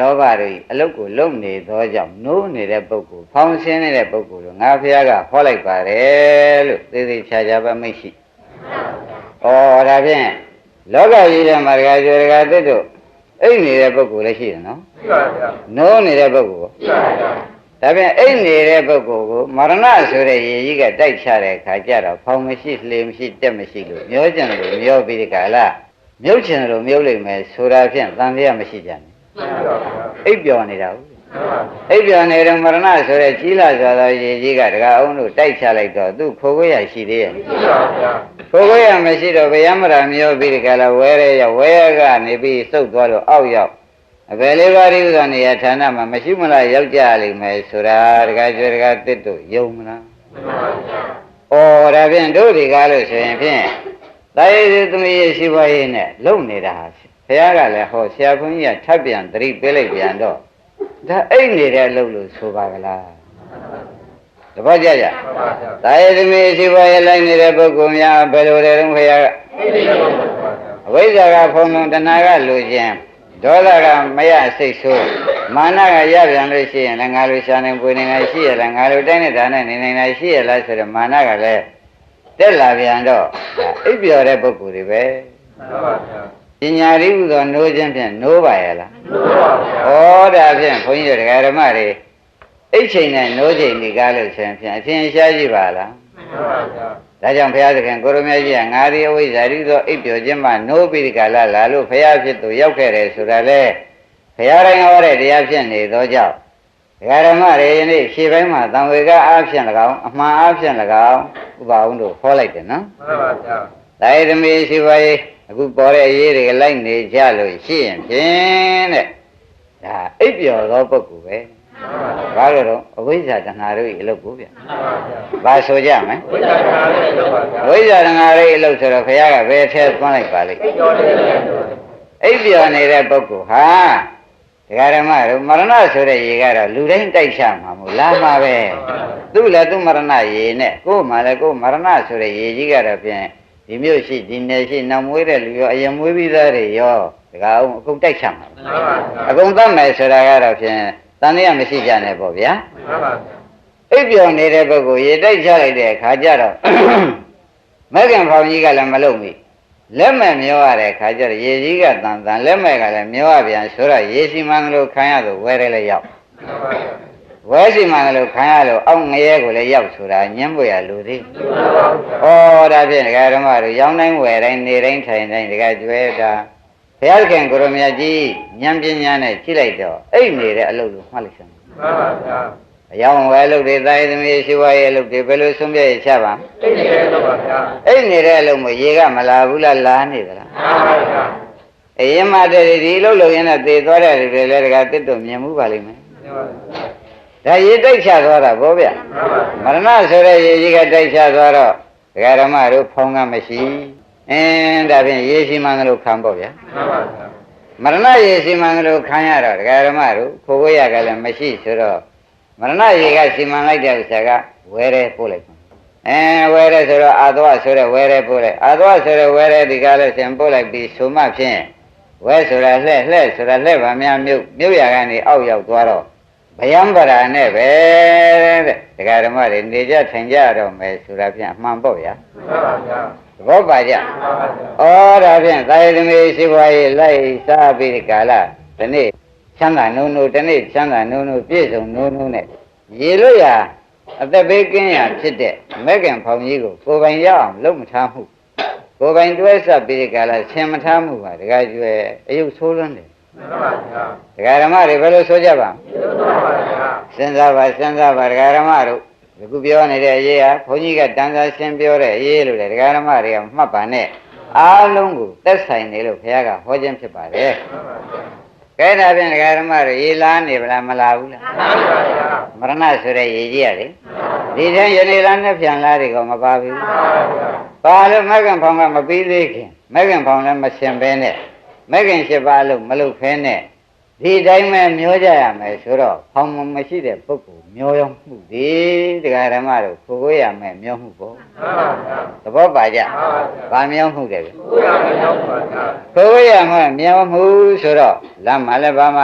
လောဘတွေအလုတ်ကိုလုံနေသောကြောင့်နိုးနေတဲ့ပုဂ္ဂိုလ်ဖောင်းဆင်းနေတဲ့ပုဂ္ဂိုလ်တို့ငါဖះကဟောလိုက်ပါတယ်လို့သေသေးချာချာပဲမိတ်ရှိဩဒါဖြင့်လောကကြီးထဲမှာဒကာကျော်ဒကာတက်တို့အိတ်နေတဲ့ပုဂ္ဂိုလ်လည်းရှိတယ်နော်ရှိပါဗျာနိုးနေတဲ့ပုဂ္ဂိုလ်ရှိပါဗျာဒါဖြင့်အိတ်နေတဲ့ပုဂ္ဂိုလ်ကိုမရဏဆိုတဲ့ရေကြီးကတိုက်ချတဲ့အခါကျတော့ဖောင်းမရှိလှေမရှိတက်မရှိလို့မျောကြတယ်လို့မျောပြီးဒီကလာမြုပ်ချင်တယ်လို့မြုပ်လိုက်မယ်ဆိုတာဖြင့်တန်တရားမရှိကြဘူးရှိပါဗျာ အိပ်ပျော်နေတာဟုတ်ရှိပါဗျာအိပ်ပျော်နေတဲ့မရဏဆိုတဲ့ကြီးလာစွာသောရေကြီးကတကအောင်တို့တိုက်ချလိုက်တော့သူခိုးခွေးရရှိသေးရဲ့ရှိပါဗျာခိုးခွေးရမရှိတော့ဗျာမရာမျောပြီးဒီကလာဝဲရဲရဝဲရကနေပြီးစုပ်သွားလို့အောက်ရောက်အဘယ်လေးပါးဒီဥသောနေရာဌာနမှာမရှိမလားရောက်ကြလိမ့်မယ်ဆိုတာတကကျွဲတကတစ်တို့ယုံမလားရှိပါဗျာ။ဩဒါဖြင့်တို့ဒီကားလို့ဆိုရင်ဖြင့် တာယေသမီးရဲ့ရှိပွားရေးနဲ့လုံနေတာဟာဘုရားကလည်းဟောဆရာဘုန်းကြီးကထပ်ပြန်သတိပေးလိုက်ပြန်တော့ဒါအိတ်နေတဲ့အလုပ်လို့ဆိုပါကလား။တပတ်ကြကြရှိပါဗျာတာယေသမီးရှိပွားရေးလိုက်နေတဲ့ပုဂ္ဂိုလ်များဘယ်လိုလဲတော့ဘုရားကအိဒီလည်းပါဗျာအဝိဇ္ဇာကဖုံလုံးတဏှာကလူချင်းဒေါသကမရစိတ်ဆိုးမာနကရပြန်လို့ရှိရင်လည်းငါလိုရှာနေပွေနေတာရှိရလားငါလိုတိုင်းနေတာနဲ့နေနေတာရှိရလားဆိုတော့မာနကလည်း တက်လာပြန်တော့ဒါအိပ်ပျော်တဲ့ပုဂ္ဂိုလ်တွေပဲရှိပါဗျာပညာရိဟုသောနိုးခြင်းဖြင့်နိုးပါရဲ့လားရှိပါဗျာဩဒါဖြင့်ဘုန်းကြီးတို့ဓမ္မတွေအိတ်ချိန်နဲ့နိုးချိန်ဒီကားလို့ဆိုရင်ဖြင့်အထင်ရှားကြည့်ပါလားရှိပါဗျာဒါကြောင့်ဘုရားသခင်ကိုရမကြီးကငါဒီအဝိဇ္ဇာရိသောအိပ်ပျော်ခြင်းမှနိုးပြီးဒီကလာလာလို့ဘုရားဖြစ်သူရောက်ခဲ့တယ်ဆိုတာလေဘုရားတိုင်းဟောတဲ့တရားဖြစ်နေသောကြောင့် ဒကာဓမ္မတွေယနေ့ရှေ့ပိုင်းမှာသံဝေကအားဖြင့်၎င်းအမှန်အားဖြင့်၎င်းဥပအောင်တို့ခေါ်လိုက်တယ်နော်ရှိပါဗျာဒါရသမီးရှိပါရဲ့အခုပေါ်တဲ့အရေးတွေလိုက်နေကြလို့ရှိရင်ဖြင့်တဲ့ဒါအိပ်ပျော်သောပုဂ္ဂိုလ်ပဲဘာလို့တော့အဝိဇ္ဇာတဏှာတို့၏အလုပ်ကိုဗျဘာဆိုကြမလဲဝိဇ္ဇာကာလည်းလုပ်ပါဗျာဝိဇ္ဇာတဏှာတို့၏အလုပ်ဆိုတော့ဘုရားကဘယ်ထဲသွန်းလိုက်ပါလိမ့်အိကျော်လေးလည်းလုပ်အိပ်ပျော်နေတဲ့ပုဂ္ဂိုလ်ဟာ ဒကာဓမ္မတို့မရဏဆိုတဲ့ရေကတော့လူတိုင်းတိုက်ချမှာမို့လာမှာပဲသူ့လည်းသူ့မရဏရေနဲ့ကိုယ်မှလည်းကိုယ်မရဏဆိုတဲ့ရေကြီးကတော့ဖြင့်ဒီမျိုးရှိဒီနယ်ရှိနောက်မွေးတဲ့လူရောအရင်မွေးပြီးသားတွေရောဒကာအောင်အကုန်တိုက်ချမှာရှိပါဗျာအကုန်သတ်မယ်ဆိုတာကတော့ဖြင့်တန်တရားမရှိကြနဲ့ပေါ့ဗျာရှိပါဗျာအိပ်ပျော်နေတဲ့ပုဂ္ဂိုလ်ရေတိုက်ချလိုက်တဲ့အခါကျတော့မဂ္ဂင်ဖောင်ကြီးကလည်းမလုံဘူး လက်မဲ့မျောရတဲ့အခါကျတော့ရေကြီးကတန်တန်လက်မဲ့ကလည်းမျောရပြန်ဆိုတော့ရေစီမံကလေးခံရလို့ဝဲရဲလည်းရောက်ရှိပါဗျာဝဲစီမံကလေးခံရလို့အောက်ငရဲကိုလည်းရောက်ဆိုတာညှင်းပွေရလူသေးရှိပါဗျာဩဒါဖြင့်ဒကာဓမ္မတို့ရောင်းတိုင်းဝယ်တိုင်းနေတိုင်းထိုင်တိုင်းဒကာကျွဲတာဘုရားသခင်ကိုရမကြီးဉာဏ်ပညာနဲ့ကြည့်လိုက်တော့အိတ်နေတဲ့အလုပ်လို့မှတ်လိုက်စမ်းရှိပါဗျာ အယောင်ဝဲလုပ်တွေတာယသမီးရှိဝါရဲ့လုပ်တွေဘယ်လိုဆုံးပြရချပါမအိဒီလည်းလုပ်ပါဗျာအိတ်နေတဲ့အလုပ်မျိုးရေကမလာဘူးလားလာနေသလားရှိပါဗျာအရင်မှတည်းဒီအလုပ်လုပ်ရင်းနဲ့သေသွားတဲ့လူတွေလည်းတကတစ်တော့မြင်မှုပါလိမ့်မယ်ရှိပါဗျာဒါရေတိုက်ချသွားတာဗောဗျရှိပါဗျာမရဏဆိုတဲ့ရေကြီးကတိုက်ချသွားတော့ဒကာဓမ္မတို့ဖုံးကမရှိအင်းဒါဖြင့်ရေရှိမှန်လို့ခံပေါ့ဗျာရှိပါဗျာမရဏရေရှိမှန်လို့ခံရတော့ဒကာဓမ္မတို့ခိုးကိုရကလည်းမရှိဆိုတော့ မရဏရေကရှိမှန်လိုက်တဲ့ဥစ္စာကဝဲရဲပို့လိုက်အဲဝဲရဲဆိုတော့အာသွားဆိုတဲ့ဝဲရဲပို့လိုက်အာသွားဆိုတဲ့ဝဲရဲဒီကားလို့ရှင်ပို့လိုက်ပြီးဆိုမှဖြင့်ဝဲဆိုတာလှဲ့လှဲ့ဆိုတာလှဲ့ပါများမြုပ်မြုပ်ရကနေအောက်ရောက်သွားတော့ဗယံပရာနဲ့ပဲတဲ့ဒကာဓမ္မတွေနေကြထိုင်ကြတော့မယ်ဆိုတာဖြင့်အမှန်ပေါ့ဗျာရှိပါဗျာသဘောပါကြရှိပါဗျာဩဒါဖြင့်သာယသမီးရှိပွားရေးလိုက်စားပြီးဒီကာလဒီနေ့ ချမ်းသာနှုံနှုံဒီနေ့ချမ်းသာနှုံနှုံပြည့်စုံနှုံနှုံနဲ့ရေလို့ရအသက်ဘေးကင်းရာဖြစ်တဲ့မက်ကင်ဖောင်ကြီးကိုကိုယ်ပိုင်ရအောင်လုပ်မထားမှုကိုယ်ပိုင်တွဲဆက်ပြီးဒီကာလဆင်မထားမှုပါဒကာကျွဲအယုတ်ဆိုးလွန်းတယ်ရှိပါဗျာဒကာဓမ္မတွေဘယ်လိုဆိုကြပါ့မရှိပါဗျာလဲစဉ်းစားပါစဉ်းစားပါဒကာဓမ္မတို့ဒီခုပြောနေတဲ့အရေးဟာဘုန်းကြီးကတန်ခါရှင်းပြောတဲ့အရေးလို့လေဒကာဓမ္မတွေကမှတ်ပါနဲ့အားလုံးကိုသက်ဆိုင်နေလို့ဘုရားကဟောခြင်းဖြစ်ပါတယ်။ ကဲဒါဖြင့်ဒကာဓမ္မတို့ရေလားနေဗလားမလားဘူးလားရှိပါဗျာ။မရဏဆိုတဲ့ရေကြီးရလေ။ဒီထဲယနေ့လားနဲ့ပြန်လားတွေကမပါဘူး။ပါလို့မဂ္ဂင်ဖောင်ကမပြီးသေးခင်မဂ္ဂင်ဖောင်လည်းမရှင်ဘဲနဲ့မဂ္ဂင်၈ပါးလို့မလုပ်ဖဲနဲ့ ဒီတိုင်းပဲမျောကြရမယ်ဆိုတော့ဖောင်မရှိတဲ့ပုဂ္ဂိုလ်မျောရောမှုဒီဒကာဓမ္မတို့ကိုကိုရမယ်မျောမှုပေါ့ရှိပါဗျာသဘောပါကြရှိပါဗျာ။ဗာမျောမှုတယ်ဗျကိုရမရောက်ပါဗျာကိုယ်ရမှမြောမှုဆိုတော့လမ်းမှာလည်းဘာမှ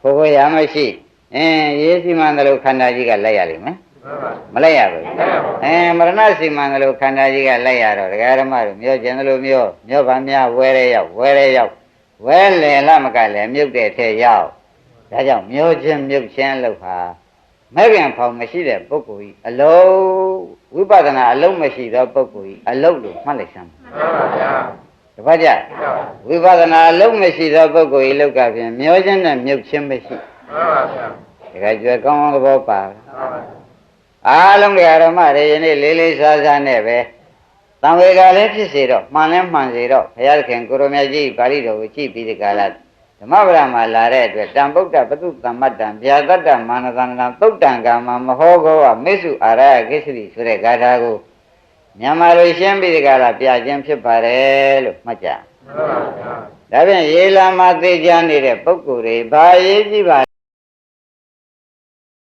ခိုးခိုးရမရှိအင်းရေးစီမံတယ်လို့ခန္ဓာကြီးကလိုက်ရလိမ့်မယ်မှန်ပါမလိုက်ရဘူးဗျာအင်းမရဏစီမံတယ်လို့ခန္ဓာကြီးကလိုက်ရတော့ဒကာရမတို့မျောကျင်တယ်လို့မျောမျောပါများဝဲရဲရောက်ဝဲရဲရောက် ဝဲလေလမကလည်းမြုပ်တဲ့ထဲရောက်ဒါကြောင့်မျောခြင်းမြုပ်ခြင်းလို့ဟာမဲ့ခင်ဖောင်မရှိတဲ့ပုဂ္ဂိုလ်ကြီးအလုံးဝိပဿနာအလုံးမရှိသောပုဂ္ဂိုလ်ကြီးအလုံးလို့မှတ်လိုက်စမ်းမှန်ပါဗျာတပတ်ကြဗျာဝိပဿနာအလုံးမရှိသောပုဂ္ဂိုလ်ကြီးလောက်ကဖြင့်မျောခြင်းနဲ့မြုပ်ခြင်းမရှိမှန်ပါဗျာဒါကကျွဲကောင်းကောင်းသဘောပါမှန်ပါဗျာအားလုံးတရားဓမ္မတွေယနေ့လေးလေးစားစားနဲ့ပဲ တံဝေကလည်းဖြစ်စေတော့မှန်လဲမှန်စေတော့ဘုရားသခင်ကိုရမကြီးပါဠိတော်ကိုကြည့်ပြီးဒီကလာဓမ္မပဒမှာလာတဲ့အတွက်တံပုဒ္ဒပတုတမ္မတံဗျာတတ္တမာနသန္တံသုတ်တံကာမမဟောကောဝမေစုအာရယကိစ္စတိဆိုတဲ့ဂါထာကိုမြန်မာလိုရှင်းပြီးဒီကလာပြခြင်းဖြစ်ပါတယ်လို့မှတ်ကြမှန်ပါဗျာဒါဖြင့်ရေလာမှာသိကြနေတဲ့ပုဂ္ဂိုလ်တွေဘာရေးကြည့်ပါ